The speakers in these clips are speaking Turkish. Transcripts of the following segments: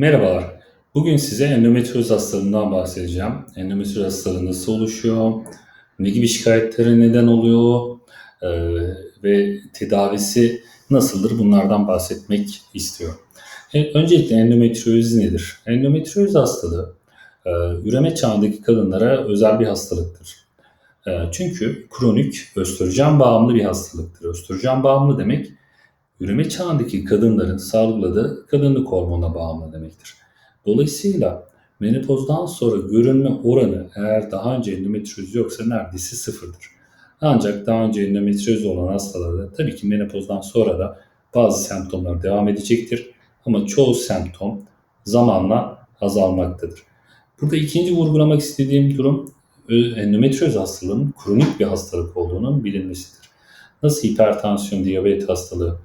Merhabalar. Bugün size endometrioz hastalığından bahsedeceğim. Endometrioz hastalığı nasıl oluşuyor? Ne gibi şikayetlere neden oluyor? Ee, ve tedavisi nasıldır? Bunlardan bahsetmek istiyorum. E, öncelikle endometrioz nedir? Endometrioz hastalığı e, üreme çağındaki kadınlara özel bir hastalıktır. E, çünkü kronik östrojen bağımlı bir hastalıktır. Östrojen bağımlı demek üreme çağındaki kadınların salgıladığı kadınlık hormonuna bağımlı demektir. Dolayısıyla menopozdan sonra görünme oranı eğer daha önce endometrioz yoksa neredeyse sıfırdır. Ancak daha önce endometrioz olan hastalarda tabii ki menopozdan sonra da bazı semptomlar devam edecektir. Ama çoğu semptom zamanla azalmaktadır. Burada ikinci vurgulamak istediğim durum endometrioz hastalığının kronik bir hastalık olduğunun bilinmesidir. Nasıl hipertansiyon, diyabet hastalığı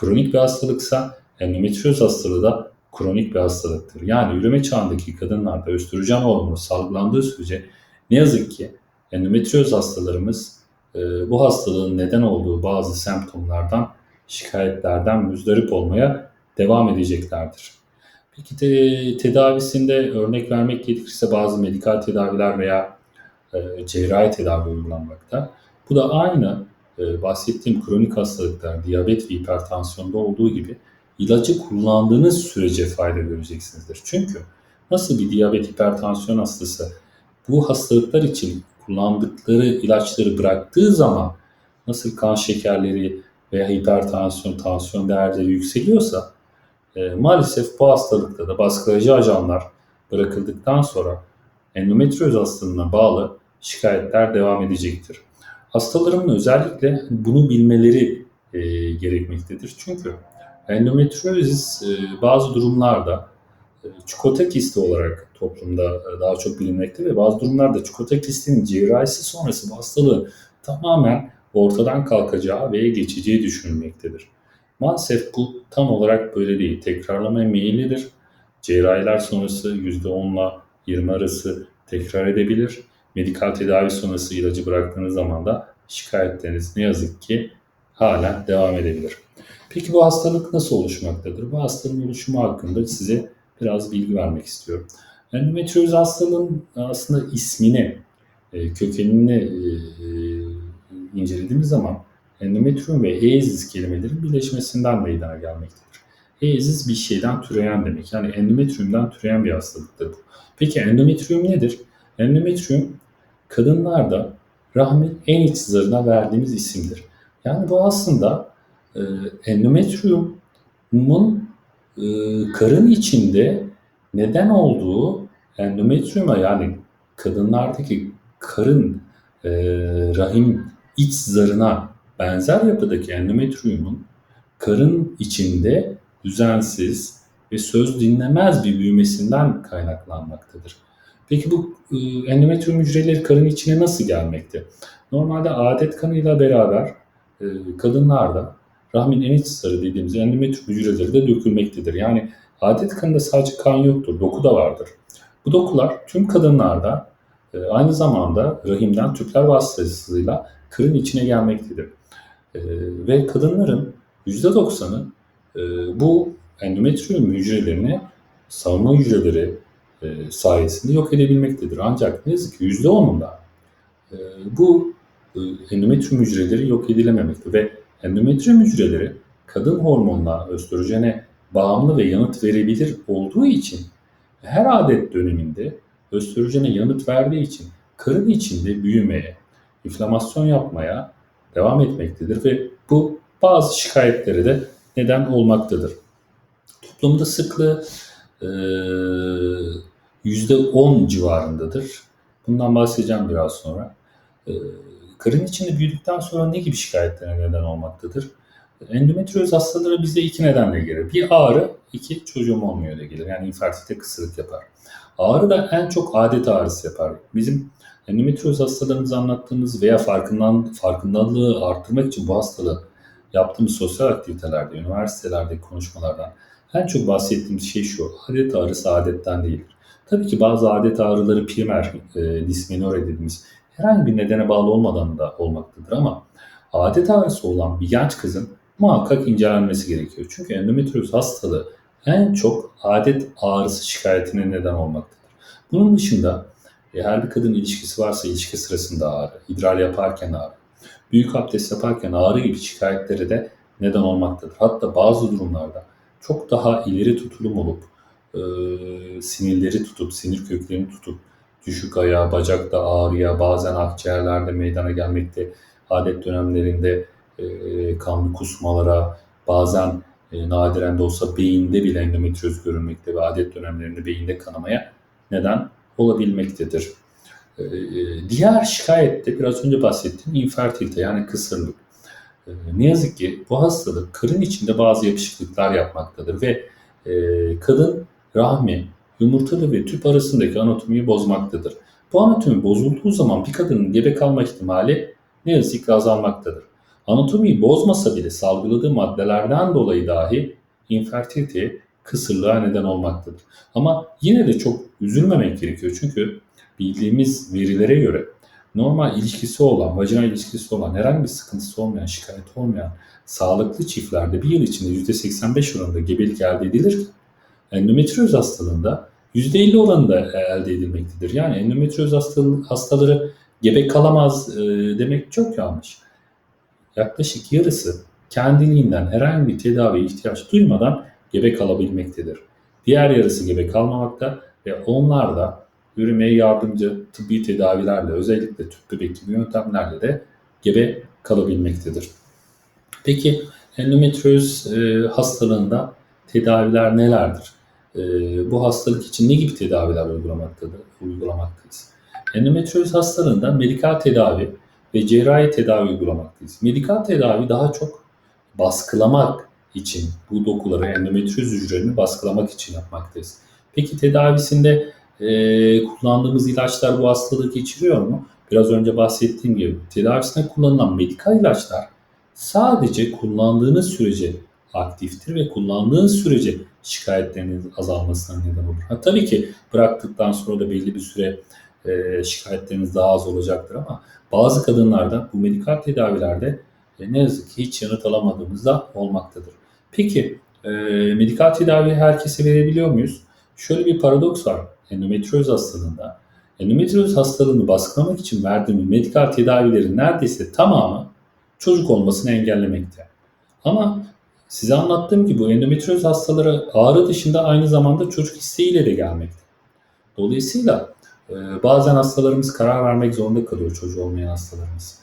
kronik bir hastalıksa endometrioz hastalığı da kronik bir hastalıktır. Yani üreme çağındaki kadınlarda östrojen hormonu salgılandığı sürece ne yazık ki endometrioz hastalarımız e, bu hastalığın neden olduğu bazı semptomlardan, şikayetlerden müzdarip olmaya devam edeceklerdir. Peki te, tedavisinde örnek vermek gerekirse bazı medikal tedaviler veya e, cerrahi tedavi uygulanmakta. Bu da aynı e, bahsettiğim kronik hastalıklar, diyabet ve hipertansiyonda olduğu gibi ilacı kullandığınız sürece fayda göreceksinizdir. Çünkü nasıl bir diyabet, hipertansiyon hastası bu hastalıklar için kullandıkları ilaçları bıraktığı zaman nasıl kan şekerleri veya hipertansiyon, tansiyon değerleri yükseliyorsa e, maalesef bu hastalıkta da baskılayıcı ajanlar bırakıldıktan sonra endometrioz hastalığına bağlı şikayetler devam edecektir. Hastalarımın özellikle bunu bilmeleri e, gerekmektedir. Çünkü endometriozis e, bazı durumlarda e, çikolata kisti olarak toplumda e, daha çok bilinmekte ve bazı durumlarda çikolata kistinin cerrahisi sonrası bu hastalığı tamamen ortadan kalkacağı ve geçeceği düşünülmektedir. Maalesef bu tam olarak böyle değil. Tekrarlamaya meyillidir. Cerrahiler sonrası %10 ile 20 arası tekrar edebilir medikal tedavi sonrası ilacı bıraktığınız zaman da şikayetleriniz ne yazık ki hala devam edebilir. Peki bu hastalık nasıl oluşmaktadır? Bu hastalığın oluşumu hakkında size biraz bilgi vermek istiyorum. Endometrioz hastalığın aslında ismini, e, kökenini e, e, incelediğimiz zaman endometrium ve eezis kelimelerin birleşmesinden meydana gelmektedir. Eezis bir şeyden türeyen demek. Yani endometriumdan türeyen bir hastalıktır bu. Peki endometrium nedir? Endometrium kadınlarda rahmin en iç zarına verdiğimiz isimdir. Yani bu aslında e, endometriumun e, karın içinde neden olduğu endometriuma yani kadınlardaki karın e, rahim iç zarına benzer yapıdaki endometriumun karın içinde düzensiz ve söz dinlemez bir büyümesinden kaynaklanmaktadır. Peki bu e, endometrium hücreleri karın içine nasıl gelmekte? Normalde adet kanıyla beraber e, kadınlarda rahmin en iç sarı dediğimiz endometrium hücreleri de dökülmektedir. Yani adet kanında sadece kan yoktur, doku da vardır. Bu dokular tüm kadınlarda e, aynı zamanda rahimden tüpler vasıtasıyla karın içine gelmektedir. E, ve kadınların %90'ı e, bu endometrium hücrelerini savunma hücreleri, e, sayesinde yok edebilmektedir. Ancak ne yazık ki %10'unda e, bu e, endometrium hücreleri yok edilememekte ve endometrium hücreleri kadın hormonuna, östrojene bağımlı ve yanıt verebilir olduğu için her adet döneminde östrojene yanıt verdiği için karın içinde büyümeye, inflamasyon yapmaya devam etmektedir ve bu bazı şikayetlere de neden olmaktadır. Toplumda sıklığı %10 civarındadır. Bundan bahsedeceğim biraz sonra. Karın içinde büyüdükten sonra ne gibi şikayetlere neden olmaktadır? Endometrioz hastaları bize iki nedenle gelir. Bir ağrı, iki çocuğum olmuyor da gelir. Yani infertilite kısırık yapar. Ağrı da en çok adet ağrısı yapar. Bizim endometrioz hastalarımızı anlattığımız veya farkından, farkındalığı arttırmak için bu hastalığı yaptığımız sosyal aktivitelerde, üniversitelerdeki konuşmalardan en çok bahsettiğimiz şey şu. Adet ağrısı adetten değildir. Tabii ki bazı adet ağrıları primer, e, dismenore dediğimiz herhangi bir nedene bağlı olmadan da olmaktadır ama adet ağrısı olan bir genç kızın muhakkak incelenmesi gerekiyor. Çünkü endometrioz hastalığı en çok adet ağrısı şikayetine neden olmaktadır. Bunun dışında e, her bir kadın ilişkisi varsa ilişki sırasında ağrı, idrar yaparken ağrı, büyük abdest yaparken ağrı gibi şikayetleri de neden olmaktadır. Hatta bazı durumlarda çok daha ileri tutulum olup e, sinirleri tutup, sinir köklerini tutup düşük ayağa, bacakta ağrıya, bazen akciğerlerde meydana gelmekte, adet dönemlerinde e, kanlı kusmalara, bazen e, nadiren de olsa beyinde bile endometrioz görülmekte ve adet dönemlerinde beyinde kanamaya neden olabilmektedir. E, diğer şikayet de biraz önce bahsettiğim infertilite yani kısırlık. E, ne yazık ki bu hastalık karın içinde bazı yapışıklıklar yapmaktadır ve e, kadın rahmi, yumurtalı ve tüp arasındaki anatomiyi bozmaktadır. Bu anatomi bozulduğu zaman bir kadının gebe kalma ihtimali ne yazık ki azalmaktadır. Anatomiyi bozmasa bile salgıladığı maddelerden dolayı dahi infertilite kısırlığa neden olmaktadır. Ama yine de çok üzülmemek gerekiyor. Çünkü bildiğimiz verilere göre normal ilişkisi olan, vajinal ilişkisi olan, herhangi bir sıkıntısı olmayan, şikayeti olmayan sağlıklı çiftlerde bir yıl içinde %85 oranında gebelik elde edilir. Endometrioz hastalığında %50 oranında elde edilmektedir. Yani endometrioz hastaları gebe kalamaz e, demek çok yanlış. Yaklaşık yarısı kendiliğinden herhangi bir tedaviye ihtiyaç duymadan gebe kalabilmektedir. Diğer yarısı gebe kalmamakta ve onlar da yürümeye yardımcı tıbbi tedavilerle özellikle tüp bebek yöntemlerle de gebe kalabilmektedir. Peki endometrioz e, hastalığında tedaviler nelerdir? E, bu hastalık için ne gibi tedaviler uygulamaktadır, uygulamaktayız? Endometrioz hastalığında medikal tedavi ve cerrahi tedavi uygulamaktayız. Medikal tedavi daha çok baskılamak için bu dokuları, endometrioz hücrelerini baskılamak için yapmaktayız. Peki tedavisinde e, kullandığımız ilaçlar bu hastalığı geçiriyor mu? Biraz önce bahsettiğim gibi tedavisinde kullanılan medikal ilaçlar sadece kullandığınız sürece aktiftir ve kullandığınız sürece şikayetlerinin azalmasına neden olur. Ha, tabii ki bıraktıktan sonra da belli bir süre e, şikayetleriniz daha az olacaktır ama bazı kadınlarda bu medikal tedavilerde e, ne yazık ki hiç yanıt alamadığımızda olmaktadır. Peki e, medikal tedavi herkese verebiliyor muyuz? Şöyle bir paradoks var endometrioz hastalığında. Endometrioz hastalığını baskılamak için verdiğimiz medikal tedavilerin neredeyse tamamı çocuk olmasını engellemekte. Ama size anlattığım gibi bu endometrioz hastaları ağrı dışında aynı zamanda çocuk isteğiyle de gelmekte. Dolayısıyla e, bazen hastalarımız karar vermek zorunda kalıyor çocuğu olmayan hastalarımız.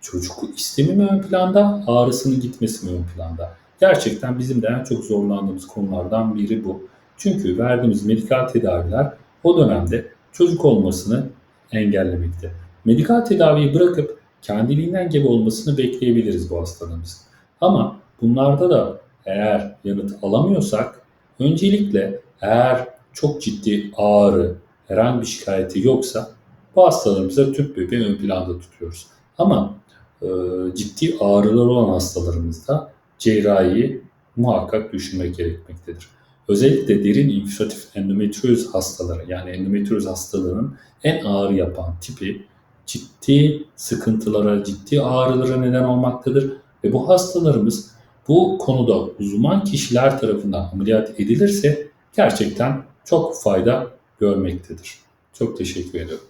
Çocuk istemi mi ön planda, ağrısının gitmesi mi ön planda? Gerçekten bizim de en çok zorlandığımız konulardan biri bu. Çünkü verdiğimiz medikal tedaviler o dönemde çocuk olmasını engellemekte. Medikal tedaviyi bırakıp kendiliğinden gebe olmasını bekleyebiliriz bu hastalığımızın. Ama bunlarda da eğer yanıt alamıyorsak öncelikle eğer çok ciddi ağrı, herhangi bir şikayeti yoksa bu hastalarımıza tüp bebeği ön planda tutuyoruz. Ama e, ciddi ağrılar olan hastalarımızda cerrahiyi muhakkak düşünmek gerekmektedir. Özellikle derin infiltratif endometrioz hastaları yani endometrioz hastalığının en ağır yapan tipi ciddi sıkıntılara, ciddi ağrılara neden olmaktadır. Ve bu hastalarımız bu konuda uzman kişiler tarafından ameliyat edilirse gerçekten çok fayda görmektedir. Çok teşekkür ediyorum.